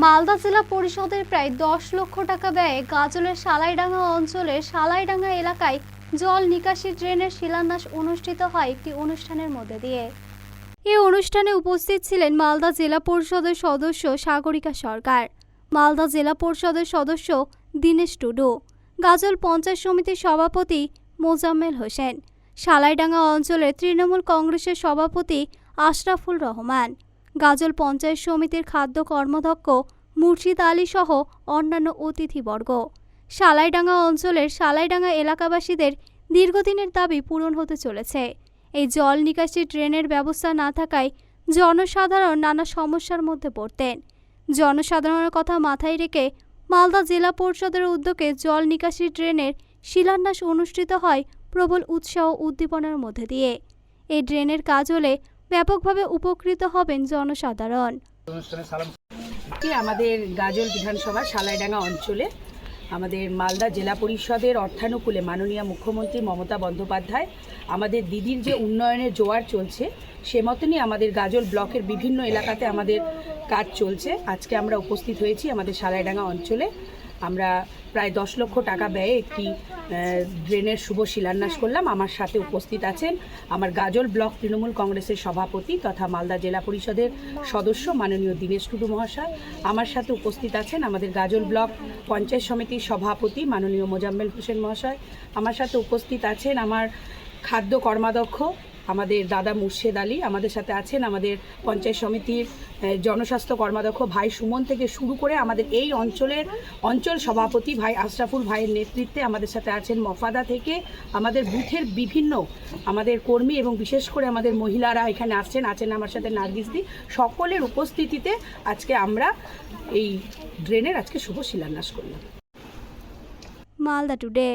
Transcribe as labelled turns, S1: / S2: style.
S1: মালদা জেলা পরিষদের প্রায় দশ লক্ষ টাকা ব্যয়ে গাজলের সালাইডাঙ্গা অঞ্চলের সালাইডাঙ্গা এলাকায় জল নিকাশি ড্রেনের শিলান্যাস অনুষ্ঠিত হয় একটি অনুষ্ঠানের মধ্যে দিয়ে। এই অনুষ্ঠানে উপস্থিত ছিলেন মালদা জেলা পরিষদের সদস্য সাগরিকা সরকার, মালদা জেলা পরিষদের সদস্য দীনেশ টুডু, গাজল পঞ্চায়েত সমিতির সভাপতি মোজাম্মেল হোসেন, সালাইডাঙ্গা অঞ্চলের তৃণমূল কংগ্রেসের সভাপতি আশরাফুল রহমান গাজল পঞ্চায়েত সমিতির খাদ্য কর্মদক্ষ মুর্শিদ আলী সহ অন্যান্য অতিথিবর্গ। সালাইডাঙ্গা অঞ্চলের সালাইডাঙ্গা এলাকাবাসীদের দীর্ঘদিনের দাবি পূরণ হতে চলেছে। এই জল নিকাশি ড্রেনের ব্যবস্থা না থাকায় জনসাধারণ নানা সমস্যার মধ্যে পড়তেন। জনসাধারণের কথা মাথায় রেখে মালদা জেলা পরিষদের উদ্যোগে জল নিকাশি ড্রেনের শিলান্যাস অনুষ্ঠিত হয় প্রবল উৎসাহ উদ্দীপনার মধ্যে দিয়ে। এই ড্রেনের কাজ হলে ব্যাপকভাবে উপকৃত হবেন জনসাধারণ।
S2: আমাদের গাজল বিধানসভা সালাইডাঙ্গা অঞ্চলে আমাদের মালদা জেলা পরিষদের অর্থানুকূলে মাননীয় মুখ্যমন্ত্রী মমতা বন্দ্যোপাধ্যায় আমাদের দিদির যে উন্নয়নের জোয়ার চলছে সে মতনই আমাদের গাজল ব্লকের বিভিন্ন এলাকাতে আমাদের কাজ চলছে। আজকে আমরা উপস্থিত হয়েছি আমাদের সালাইডাঙ্গা অঞ্চলে। আমরা প্রায় দশ লক্ষ টাকা ব্যয়ে একটি ড্রেনের শুভ শিলান্যাস করলাম। আমার সাথে উপস্থিত আছেন আমার গাজল ব্লক তৃণমূল কংগ্রেসের সভাপতি তথা মালদা জেলা পরিষদের সদস্য মাননীয় দীনেশ টুডু মহাশয়। আমার সাথে উপস্থিত আছেন আমাদের গাজল ব্লক পঞ্চায়েত সমিতির সভাপতি মাননীয় মোজাম্মেল হোসেন মহাশয়। আমার সাথে উপস্থিত আছেন আমার খাদ্য কর্মাধ্যক্ষ আমাদের দাদা মুর্শেদ আলী আমাদের সাথে আছেন, আমাদের পঞ্চায়েত সমিতির জনস্বাস্থ্য কর্মাধ্যক্ষ ভাই সুমন থেকে শুরু করে আমাদের এই অঞ্চলের অঞ্চল সভাপতি ভাই আশরাফুল ভাইয়ের নেতৃত্বে আমাদের সাথে আছেন মফাদা থেকে আমাদের বুথের বিভিন্ন আমাদের কর্মী এবং বিশেষ করে আমাদের মহিলারা এখানে আসছেন, আছেন আমার সাথে নার্গিসদি সকলের উপস্থিতিতে আজকে আমরা এই ড্রেনের আজকে শুভ শিলান্যাস করলাম।
S1: মালদা টুডে